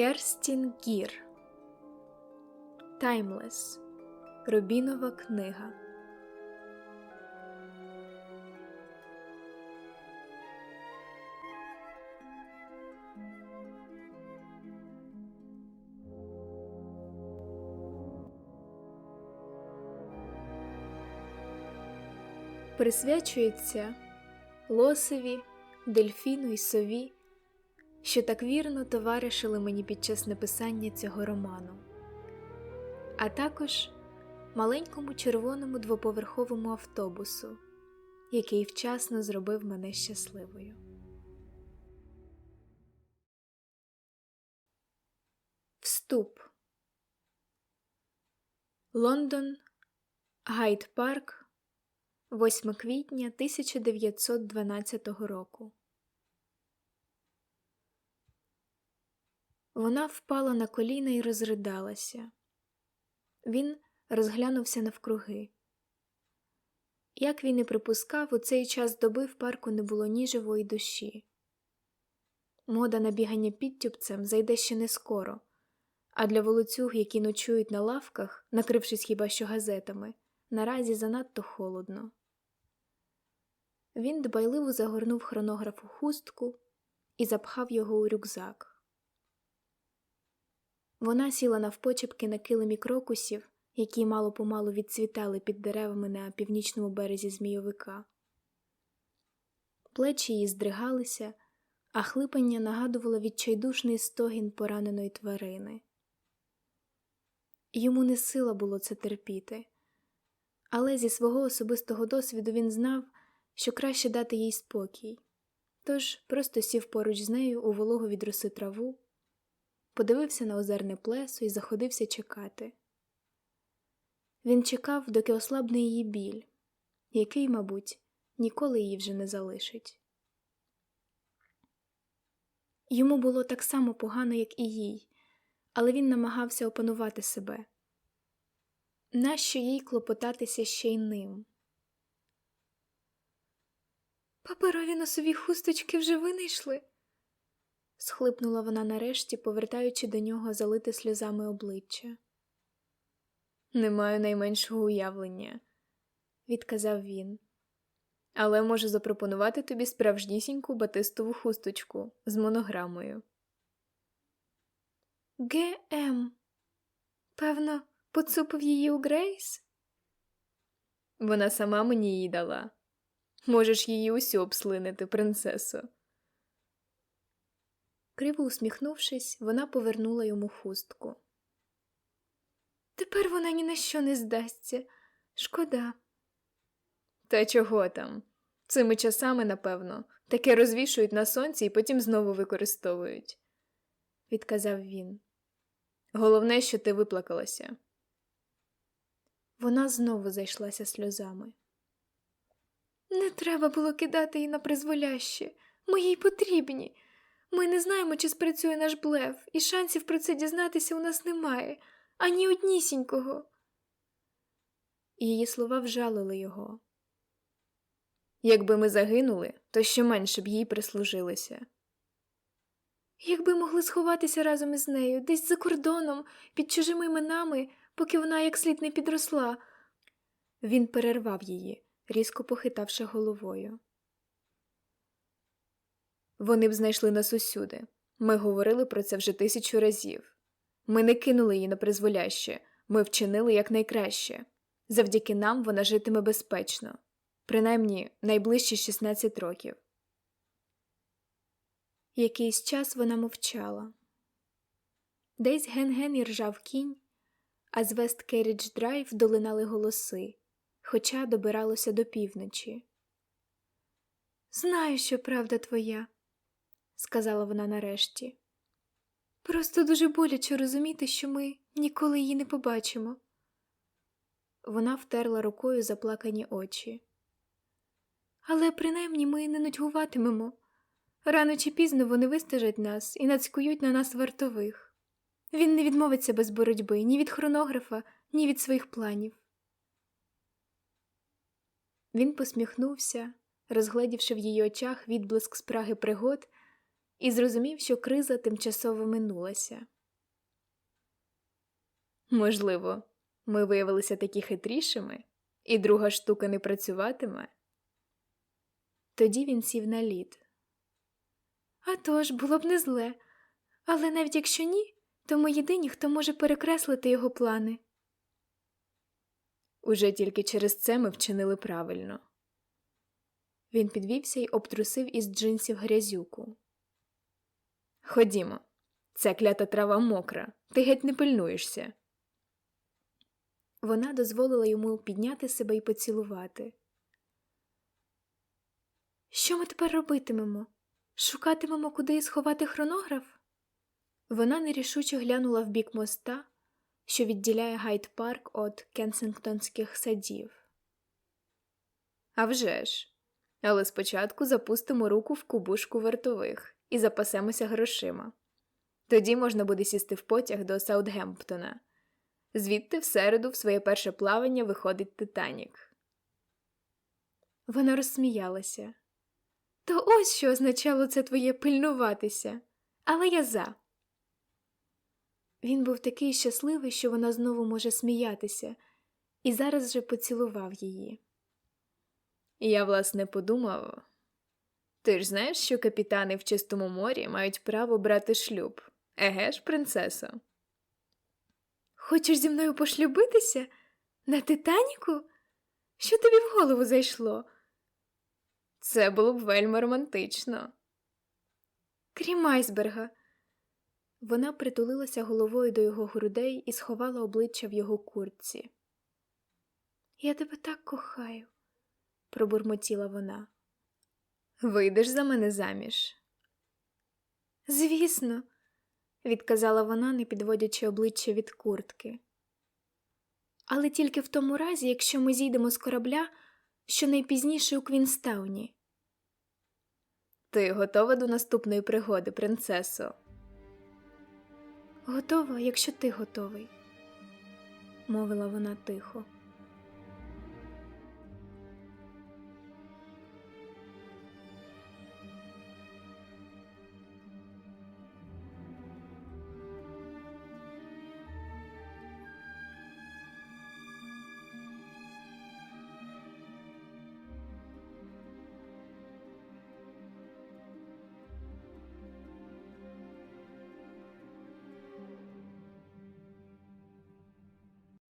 Керстін Гір. Таймлес. Рубінова книга. Присвячується лосеві, дельфіну і сові, що так вірно товаришили мені під час написання цього роману, а також маленькому червоному двоповерховому автобусу, який вчасно зробив мене щасливою. Вступ Лондон, Гайд Парк, 8 квітня 1912 року. Вона впала на коліна і розридалася. Він розглянувся навкруги. Як він і припускав, у цей час доби в парку не було ні живої душі. Мода на бігання підтюпцем зайде ще не скоро, а для волоцюг, які ночують на лавках, накрившись хіба що газетами, наразі занадто холодно. Він дбайливо загорнув хронограф у хустку і запхав його у рюкзак. Вона сіла навпочепки на килимі крокусів, які мало помалу відцвітали під деревами на північному березі змійовика. Плечі її здригалися, а хлипання нагадувало відчайдушний стогін пораненої тварини. Йому не сила було це терпіти, але зі свого особистого досвіду він знав, що краще дати їй спокій, тож просто сів поруч з нею у вологу від роси траву, подивився на озерне плесо і заходився чекати. Він чекав, доки ослабне її біль, який, мабуть, ніколи її вже не залишить. Йому було так само погано, як і їй, але він намагався опанувати себе. Нащо їй клопотатися ще й ним? Паперові носові хусточки вже винайшли, схлипнула вона нарешті, повертаючи до нього залите сльозами обличчя. Не маю найменшого уявлення, відказав він, але можу запропонувати тобі справжнісіньку батистову хусточку з монограмою. ГМ. Певно, поцупив її у Грейс? Вона сама мені її дала. Можеш її усю обслинити, принцесо. Криво усміхнувшись, вона повернула йому хустку. Тепер вона ні на що не здасться. Шкода. Та чого там? Цими часами, напевно, таке розвішують на сонці і потім знову використовують, відказав він. Головне, що ти виплакалася. Вона знову зайшлася сльозами. Не треба було кидати її на призволяще. Ми їй потрібні. Ми не знаємо, чи спрацює наш блеф, і шансів про це дізнатися у нас немає, ані однісінького. Її слова вжалили його. Якби ми загинули, то ще менше б їй прислужилися. Якби могли сховатися разом із нею, десь за кордоном, під чужими іменами, поки вона як слід не підросла. Він перервав її різко похитавши головою. Вони б знайшли нас усюди. Ми говорили про це вже тисячу разів. Ми не кинули її на призволяще, ми вчинили якнайкраще. Завдяки нам вона житиме безпечно, принаймні найближчі 16 років. Якийсь час вона мовчала. Десь ген-ген і ржав кінь, а з Вест Керрідж Драйв долинали голоси хоча добиралося до півночі. Знаю, що правда твоя, сказала вона нарешті. Просто дуже боляче розуміти, що ми ніколи її не побачимо. Вона втерла рукою заплакані очі. Але принаймні ми не нудьгуватимемо. Рано чи пізно вони вистежать нас і нацькують на нас вартових. Він не відмовиться без боротьби ні від хронографа, ні від своїх планів. Він посміхнувся, розгледівши в її очах відблиск спраги пригод, і зрозумів, що криза тимчасово минулася. Можливо, ми виявилися такі хитрішими, і друга штука не працюватиме. Тоді він сів на лід. А тож, було б не зле. Але навіть якщо ні, то ми єдині, хто може перекреслити його плани. Уже тільки через це ми вчинили правильно. Він підвівся й обтрусив із джинсів грязюку. Ходімо, ця клята трава мокра, ти геть не пильнуєшся. Вона дозволила йому підняти себе і поцілувати. Що ми тепер робитимемо? Шукатимемо, куди сховати хронограф? Вона нерішуче глянула в бік моста, що відділяє Гайд Парк від Кенсингтонських садів. «А вже ж! Але спочатку запустимо руку в кубушку вартових і запасемося грошима. Тоді можна буде сісти в потяг до Саутгемптона. Звідти в середу в своє перше плавання виходить Титанік. Вона розсміялася. То ось що означало це твоє пильнуватися, але я за. Він був такий щасливий, що вона знову може сміятися, і зараз же поцілував її. Я, власне, подумав ти ж знаєш, що капітани в чистому морі мають право брати шлюб, еге ж, принцесо? Хочеш зі мною пошлюбитися? На Титаніку? Що тобі в голову зайшло? Це було б вельми романтично. Крім айсберга. Вона притулилася головою до його грудей і сховала обличчя в його куртці. Я тебе так кохаю, пробурмотіла вона. Вийдеш за мене заміж? Звісно, відказала вона, не підводячи обличчя від куртки. Але тільки в тому разі, якщо ми зійдемо з корабля щонайпізніше у Квінстауні. Ти готова до наступної пригоди, принцесо? Готова, якщо ти готовий, мовила вона тихо.